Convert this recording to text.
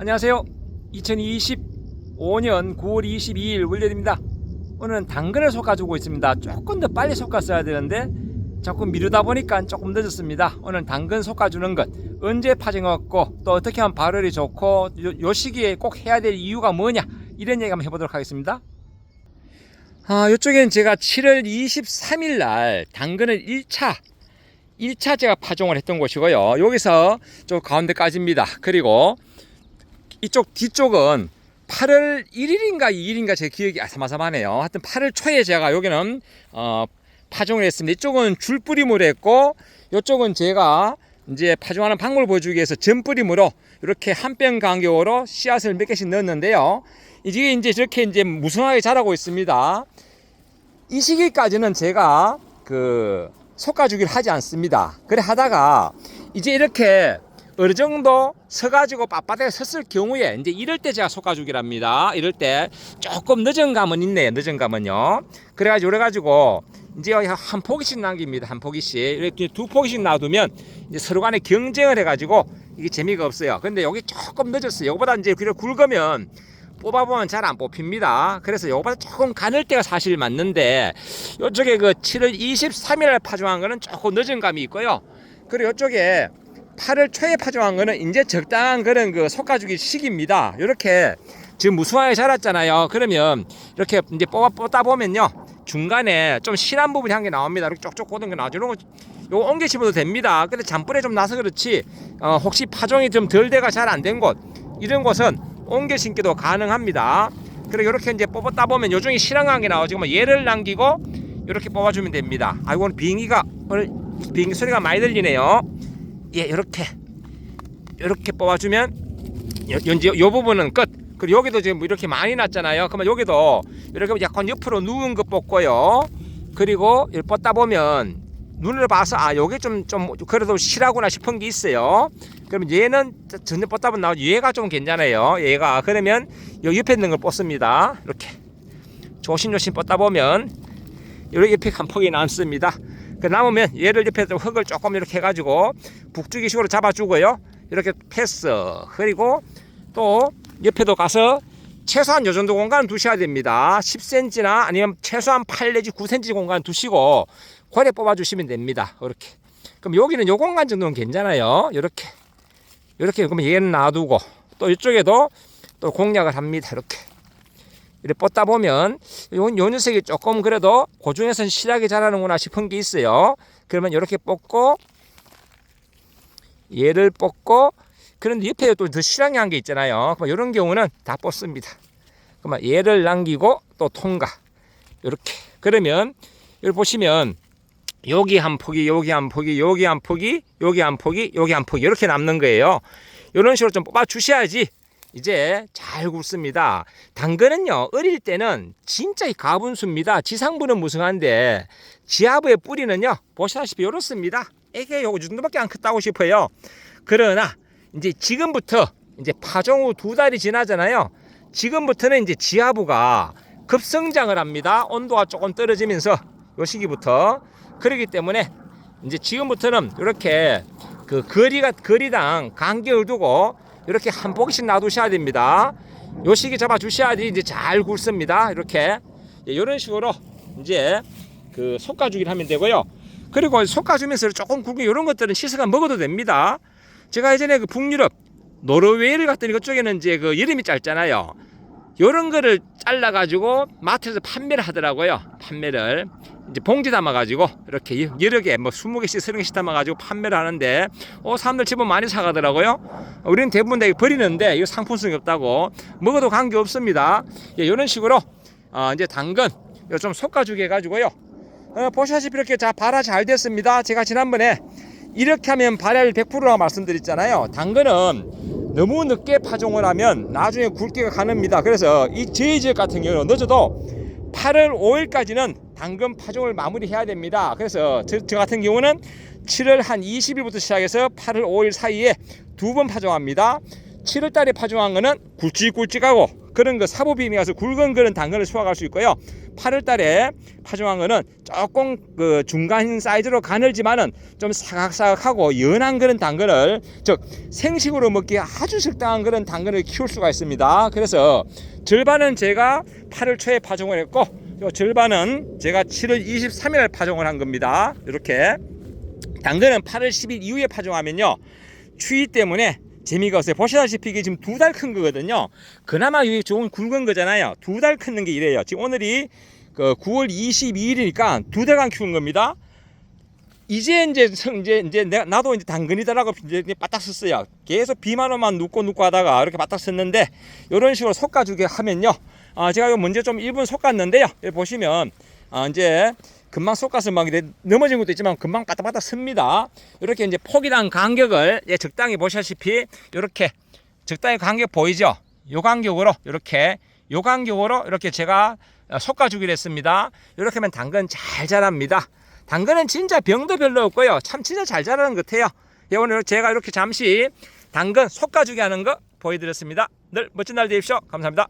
안녕하세요. 2025년 9월 22일 월요일입니다. 오늘은 당근을 솎아주고 있습니다. 조금 더 빨리 솎았어야 되는데 자꾸 미루다 보니까 조금 늦었습니다. 오늘 당근 솎아주는 것 언제 파종했고 또 어떻게 하면 발효이 좋고 요, 요 시기에 꼭 해야 될 이유가 뭐냐 이런 얘기 한번 해보도록 하겠습니다. 아, 이쪽에는 제가 7월 23일 날 당근을 1차 1차 제가 파종을 했던 곳이고요. 여기서 저 가운데까지입니다. 그리고 이쪽 뒤쪽은 8월 1일인가 2일인가 제 기억이 아사마사하네요. 하여튼 8월 초에 제가 여기는 어, 파종을 했습니다. 이쪽은 줄뿌림으로 했고 이쪽은 제가 이제 파종하는 방법을 보여주기 위해서 전뿌림으로 이렇게 한 뼘 간격으로 씨앗을 몇 개씩 넣었는데요. 이게 이제 저렇게 이제 무성하게 자라고 있습니다. 이 시기까지는 제가 그 솎아주기를 하지 않습니다. 그래 하다가 이제 이렇게 어느 정도 서가지고 빳빳하게 섰을 경우에 이제 이럴 때 제가 합니다. 이럴 때 조금 늦은 감은 있네요. 늦은 감은요. 그래가지고 그래가지고 이제 한 포기씩 남깁니다. 한 포기씩 이렇게 두 포기씩 놔두면 이제 서로 간에 경쟁을 해가지고 이게 재미가 없어요. 근데 여기 조금 늦었어요. 이거보다 이제 그래 굵으면 뽑아보면 잘 안 뽑힙니다. 그래서 요거보다 조금 가늘 때가 사실 맞는데 이쪽에 그 7월 23일에 파종한 거는 조금 늦은 감이 있고요. 그리고 이쪽에 8월 초에 파종한 거는 이제 적당한 그런 그 솎아주기 시기입니다. 이렇게 지금 무수하게 자랐잖아요. 그러면 이렇게 이제 뽑아 뽑다 보면요. 중간에 좀 실한 부분이 한개 나옵니다. 이렇게 쪽쪽 고든 게 나오죠. 이런 거 요거 옮겨 심어도 됩니다. 근데 잔뿌에 좀 나서 그렇지 어, 혹시 파종이 좀 덜 돼가 잘 안 된 곳 이런 곳은 옮겨 심기도 가능합니다. 그리고 이렇게 이제 뽑았다 보면 요 중에 실한 게 나오죠. 그러면 얘를 남기고 이렇게 뽑아주면 됩니다. 아이고 오늘 비행기가 비행기 소리가 많이 들리네요. 예, 이렇게 이렇게 뽑아주면 요, 연지 요 부분은 끝. 그리고 여기도 지금 이렇게 많이 났잖아요. 그러면 여기도 이렇게 약간 옆으로 누운 거 뽑고요. 그리고 이렇게 뻗다 보면 눈을 봐서 아 요게 좀 좀 그래도 실하구나 싶은 게 있어요. 그러면 얘는 전혀 뻗다 보면 나오죠. 얘가 좀 괜찮아요. 얘가 그러면 요 옆에 있는 걸 뽑습니다. 이렇게 조심조심 뻗다 보면 이렇게 한 폭이 남습니다. 그 남으면 얘를 옆에 좀 흙을 조금 이렇게 해가지고 북주기식으로 잡아주고요. 이렇게 패스 그리고 또 옆에도 가서 최소한 요 정도 공간 두셔야 됩니다. 10cm나 아니면 최소한 8 내지 9cm 공간 두시고 고래 뽑아주시면 됩니다. 이렇게. 그럼 여기는 요 공간 정도는 괜찮아요. 이렇게. 이렇게 그러면 얘는 놔두고 또 이쪽에도 또 공략을 합니다. 이렇게. 이렇게 뻗다 보면 요, 요 녀석이 조금 그래도 고중에서는 실하게 자라는구나 싶은 게 있어요. 그러면 이렇게 뽑고 얘를 뽑고 그런데 옆에 또 더 실하게 한 게 있잖아요. 그럼 이런 경우는 다 뽑습니다. 그러면 얘를 남기고 또 통과. 이렇게. 그러면 여기 보시면 여기 한 폭이, 여기 한 폭이, 여기 한 폭이, 여기 한 폭이, 여기 한 폭이 이렇게 남는 거예요. 이런 식으로 좀 뽑아 주셔야지 이제 잘 굵습니다. 당근은요 어릴 때는 진짜 이 가분수입니다. 지상부는 무성한데 지하부의 뿌리는요 보시다시피 이렇습니다. 이게 요거 정도밖에 안 컸다고 싶어요. 그러나 이제 지금부터 이제 파종 후 두 달이 지나잖아요. 지금부터는 이제 지하부가 급성장을 합니다. 온도가 조금 떨어지면서 요 시기부터 그러기 때문에 이제 지금부터는 이렇게 그 거리가 거리당 간격을 두고 이렇게 한 포기씩 놔두셔야 됩니다. 요 시기 잡아 주셔야지 이제 잘 굵습니다. 이렇게 이런 식으로 이제 그 솎아주기를 하면 되고요. 그리고 솎아주면서 조금 굵은 이런 것들은 시스가 먹어도 됩니다. 제가 예전에 그 북유럽 노르웨이를 갔더니 그쪽에는 이제 그 여름이 짧잖아요. 이런 거를 잘라 가지고 마트에서 판매를 하더라고요. 판매를 이제 봉지 담아 가지고 이렇게 여러 개 뭐 20개씩 30개씩 담아 가지고 판매를 하는데 어 사람들 집은 많이 사 가더라고요. 우리는 대부분 다 버리는데 이거 상품성이 없다고 먹어도 관계 없습니다. 예, 이런 식으로 어 이제 당근 이거 좀 솎아주게 해 가지고요. 어, 보시다시피 이렇게 자 발화 잘 됐습니다. 제가 지난번에 이렇게 하면 발열 100%라고 말씀드렸잖아요. 당근은 너무 늦게 파종을 하면 나중에 굵기가 가늡니다. 그래서 이 저희 지역 같은 경우는 늦어도 8월 5일까지는 당근 파종을 마무리해야 됩니다. 그래서 저, 저 같은 경우는 7월 한 20일부터 시작해서 8월 5일 사이에 두 번 파종합니다. 7월 달에 파종한 거는 굵직굵직하고 그런 그 사보비행에 가서 굵은 그런 당근을 수확할 수 있고요. 8월 달에 파종한 거는 조금 그 중간 사이즈로 가늘지만은 좀 사각사각하고 연한 그런 당근을 즉 생식으로 먹기에 아주 적당한 그런 당근을 키울 수가 있습니다. 그래서 절반은 제가 8월 초에 파종을 했고 요 절반은 제가 7월 23일 파종을 한 겁니다. 이렇게 당근은 8월 10일 이후에 파종하면요 추위 때문에 재미가 없어요. 보시다시피 이게 지금 두 달 큰 거거든요. 그나마 이게 좋은 굵은 거잖아요. 두 달 크는 게 이래요. 지금 오늘이 그 9월 22일이니까 두 달간 키운 겁니다. 이제 이제 성- 이제 이제 내가 나도 이제 당근이다라고 이제 바닥 섰어요. 계속 비만 오만 눕고 눕고 하다가 이렇게 바닥 섰는데 이런 식으로 솎아주게 하면요. 아 제가 이거 먼저 좀 1분 솎았는데요. 여기 보시면 아 이제 금방 솎아서 막 이래 넘어진 것도 있지만 금방 바닥바닥 섭니다. 이렇게 이제 폭이랑 간격을 예, 적당히 보시다시피 이렇게 적당히 간격 보이죠? 요 간격으로 이렇게 요 간격으로 이렇게 제가 어, 솎아주기로 했습니다. 이렇게 하면 당근 잘 자랍니다. 당근은 진짜 병도 별로 없고요. 참 진짜 잘 자라는 것 같아요. 예, 오늘 제가 이렇게 잠시 당근 솎아주기 하는 거 보여드렸습니다. 늘 멋진 날 되십시오. 감사합니다.